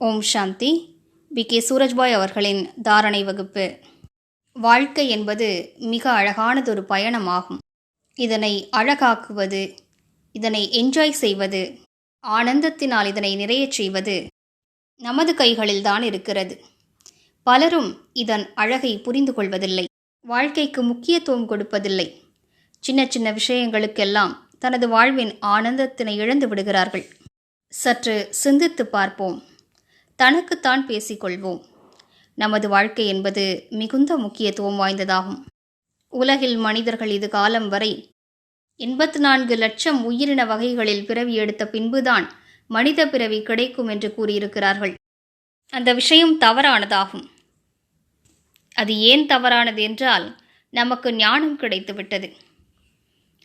ஓம் சாந்தி. V K. Surajbhai அவர்களின் தாரணை வகுப்பு. வாழ்க்கை என்பது மிக அழகானதொரு பயணமாகும். இதனை அழகாக்குவது இதனை என்ஜாய் செய்வது ஆனந்தத்தினால் இதனை நிறையச் செய்வது நமது கைகளில்தான் இருக்கிறது. பலரும் இதன் அழகை புரிந்து கொள்வதில்லை. வாழ்க்கைக்கு முக்கியத்துவம் கொடுப்பதில்லை. சின்ன சின்ன விஷயங்களுக்கெல்லாம் தனது வாழ்வின் ஆனந்தத்தினை இழந்து விடுகிறார்கள். சற்று சிந்தித்து பார்ப்போம். தனக்குத்தான் பேசிக்கொள்வோம். நமது வாழ்க்கை என்பது மிகுந்த முக்கியத்துவம் வாய்ந்ததாகும். உலகில் மனிதர்கள் இது காலம் வரை எண்பத்து நான்கு லட்சம் உயிரின வகைகளில் பிறவி எடுத்த பின்புதான் மனித பிறவி கிடைக்கும் என்று கூறியிருக்கிறார்கள். அந்த விஷயம் தவறானதாகும். அது ஏன் தவறானது என்றால் நமக்கு ஞானம் கிடைத்துவிட்டது.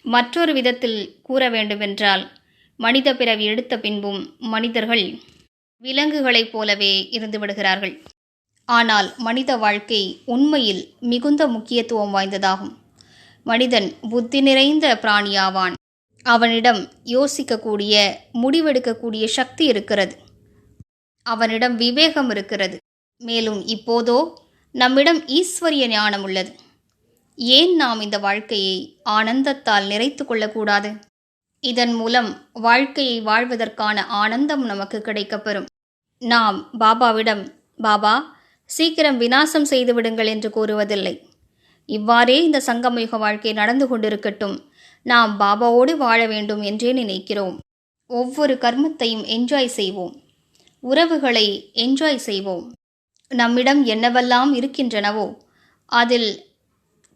மற்றொரு விதத்தில் கூற வேண்டுமென்றால் மனித பிறவி எடுத்த பின்பும் மனிதர்கள் விலங்குகளைப் போலவே இருந்து விடுகிறார்கள் ஆனால் மனித வாழ்க்கை உண்மையில் மிகுந்த முக்கியத்துவம் வாய்ந்ததாகும். மனிதன் புத்தி நிறைந்த பிராணியாவான். அவனிடம் யோசிக்கக்கூடிய முடிவெடுக்கக்கூடிய சக்தி இருக்கிறது. அவனிடம் விவேகம் இருக்கிறது. மேலும் இப்போதோ நம்மிடம் ஈஸ்வரிய ஞானம் உள்ளது. ஏன் நாம் இந்த வாழ்க்கையை ஆனந்தத்தால் நிறைத்து கொள்ளக்கூடாது? இதன் மூலம் வாழ்க்கையை வாழ்வதற்கான ஆனந்தம் நமக்கு கிடைக்கப்பெறும். நாம் பாபாவிடம் பாபா சீக்கிரம் வினாசம் செய்து விடுங்கள் என்று கூறுவதில்லை. இவ்வாறே இந்த சங்கமயுக வாழ்க்கை நடந்து கொண்டிருக்கட்டும். நாம் பாபாவோடு வாழ வேண்டும் என்றே நினைக்கிறோம். ஒவ்வொரு கர்மத்தையும் என்ஜாய் செய்வோம். உறவுகளை என்ஜாய் செய்வோம். நம்மிடம் என்னவெல்லாம் இருக்கின்றனவோ அதில்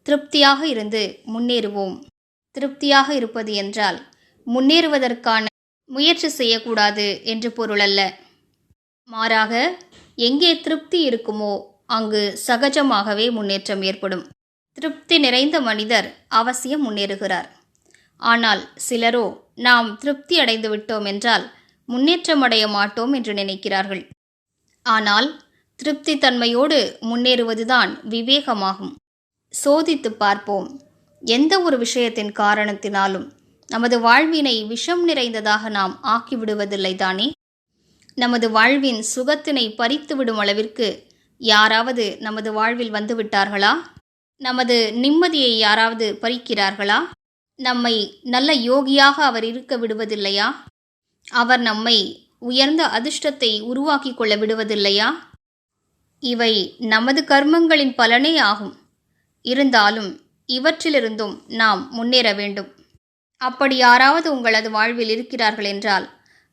திருப்தியாக இருந்து முன்னேறுவோம். திருப்தியாக இருப்பது என்றால் முன்னேறுவதற்கான முயற்சி செய்யக்கூடாது என்று பொருளல்ல மாறாக எங்கே திருப்தி இருக்குமோ அங்கு சகஜமாகவே முன்னேற்றம் ஏற்படும். திருப்தி நிறைந்த மனிதர் அவசியம் முன்னேறுகிறார். ஆனால் சிலரோ நாம் திருப்தி அடைந்து விட்டோம் என்றால் முன்னேற்றம் அடைய மாட்டோம் என்று நினைக்கிறார்கள். ஆனால் திருப்தி தன்மையோடு முன்னேறுவதுதான் விவேகமாகும். சோதித்து பார்ப்போம். எந்த ஒரு விஷயத்தின் காரணத்தினாலும் நமது வாழ்வினை விஷம் நிறைந்ததாக நாம் ஆக்கிவிடுவதில்லை தானே? நமது வாழ்வின் சுகத்தினை பறித்துவிடும் அளவிற்கு யாராவது நமது வாழ்வில் வந்துவிட்டார்களா நமது நிம்மதியை யாராவது பறிக்கிறார்களா? நம்மை நல்ல யோகியாக அவர் இருக்க விடுவதில்லையா? அவர் நம்மை உயர்ந்த அதிர்ஷ்டத்தை உருவாக்கி கொள்ள விடுவதில்லையா? இவை நமது கர்மங்களின் பலனே ஆகும். இருந்தாலும் இவற்றிலிருந்தும் நாம் முன்னேற வேண்டும். அப்படி யாராவது உங்களது வாழ்வில் இருக்கிறார்கள் என்றால்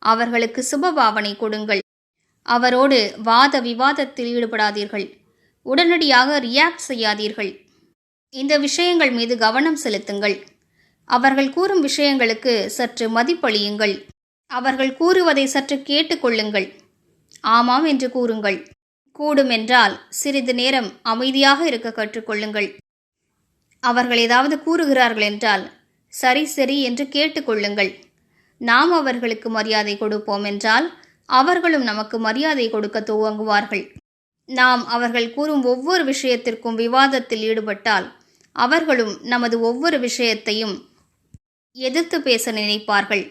அவர்களுக்கு சுபபாவனை கொடுங்கள். அவரோடு வாத விவாதத்தில் ஈடுபடாதீர்கள். உடனடியாக ரியாக்ட் செய்யாதீர்கள். இந்த விஷயங்கள் மீது கவனம் செலுத்துங்கள். அவர்கள் கூறும் விஷயங்களுக்கு சற்று மதிப்பளியுங்கள். அவர்கள் கூறுவதை சற்று கேட்டுக்கொள்ளுங்கள். ஆமாம் என்று கூறுங்கள். கூடும் என்றால் சிறிது நேரம் அமைதியாக இருக்க கற்றுக்கொள்ளுங்கள். அவர்கள் ஏதாவது கூறுகிறார்கள் என்றால் சரி சரி என்று கேட்டுக்கொள்ளுங்கள் நாம் அவர்களுக்கு மரியாதை கொடுப்போம் என்றால் அவர்களும் நமக்கு மரியாதை கொடுக்க துவங்குவார்கள். நாம் அவர்கள் கூறும் ஒவ்வொரு விஷயத்திற்கும் விவாதத்தில் ஈடுபட்டால் அவர்களும் நமது ஒவ்வொரு விஷயத்தையும் எதிர்த்து பேச நினைப்பார்கள்.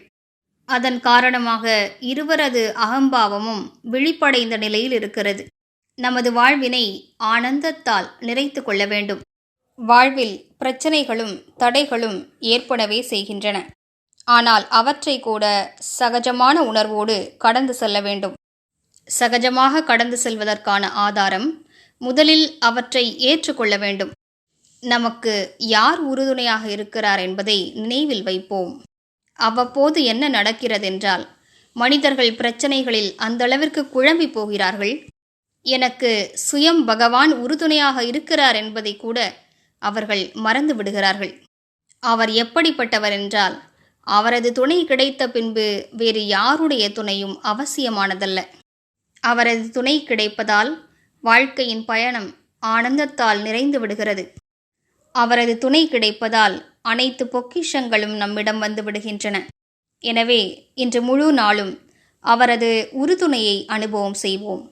அதன் காரணமாக இருவரது அகம்பாவமும் விழிப்படைந்த நிலையில் இருக்கிறது. நமது வாழ்வினை ஆனந்தத்தால் நிறைத்து கொள்ள வேண்டும். வாழ்வில் பிரச்சனைகளும் தடைகளும் ஏற்படவே செய்கின்றன. ஆனால் அவற்றை கூட சகஜமான உணர்வோடு கடந்து செல்ல வேண்டும். சகஜமாக கடந்து செல்வதற்கான ஆதாரம் முதலில் அவற்றை ஏற்றுக்கொள்ள வேண்டும். நமக்கு யார் உறுதுணையாக இருக்கிறார் என்பதை நினைவில் வைப்போம். அவ்வப்போது என்ன நடக்கிறதென்றால் மனிதர்கள் பிரச்சனைகளில் அந்தளவிற்கு குழம்பி போகிறார்கள். எனக்கு சுயம் பகவான் உறுதுணையாக இருக்கிறார் என்பதை கூட அவர்கள் மறந்து விடுகிறார்கள். அவர் எப்படிப்பட்டவர் என்றால் அவரது துணை கிடைத்த பின்பு வேறு யாருடைய துணையும் அவசியமானதல்ல. அவரது துணை கிடைப்பதால் வாழ்க்கையின் பயணம் ஆனந்தத்தால் நிறைந்து விடுகிறது. அவரது துணை கிடைப்பதால் அனைத்து பொக்கிஷங்களும் நம்மிடம் வந்து விடுகின்றன. எனவே இன்று முழு நாளும் அவரது உறுதுணையை அனுபவம் செய்வோம்.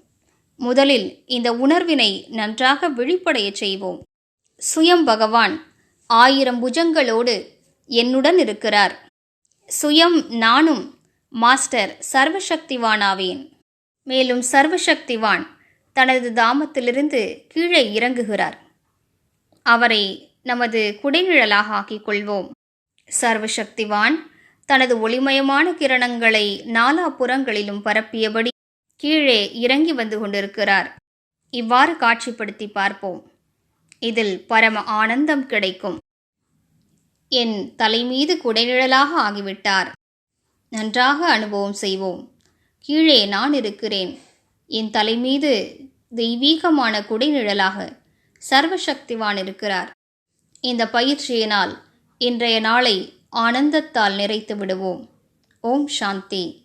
முதலில் இந்த உணர்வினை நன்றாக விழிப்படைய செய்வோம். சுயம் பகவான் ஆயிரம் புஜங்களோடு என்னுடன் இருக்கிறார். சுயம் நானும் மாஸ்டர் சர்வசக்திவானாவேன். மேலும் சர்வசக்திவான் தனது தாமத்திலிருந்து கீழே இறங்குகிறார். அவரை நமது குடைநிழலாக ஆக்கிக் கொள்வோம் சர்வசக்திவான் தனது ஒளிமயமான கிரணங்களை நாலா புறங்களிலும் பரப்பியபடி கீழே இறங்கி வந்து கொண்டிருக்கிறார். இவ்வாறு காட்சிப்படுத்தி பார்ப்போம். இதில் பரம ஆனந்தம் கிடைக்கும். என் தலைமீது குடைநிழலாக ஆகிவிட்டார். நன்றாக அனுபவம் செய்வோம். கீழே நான் இருக்கிறேன். என் தலைமீது தெய்வீகமான குடைநிழலாக சர்வசக்திவான் இருக்கிறார். இந்த பயிற்சியினால் இன்றைய நாளை ஆனந்தத்தால் நிறைத்து விடுவோம். ஓம் சாந்தி.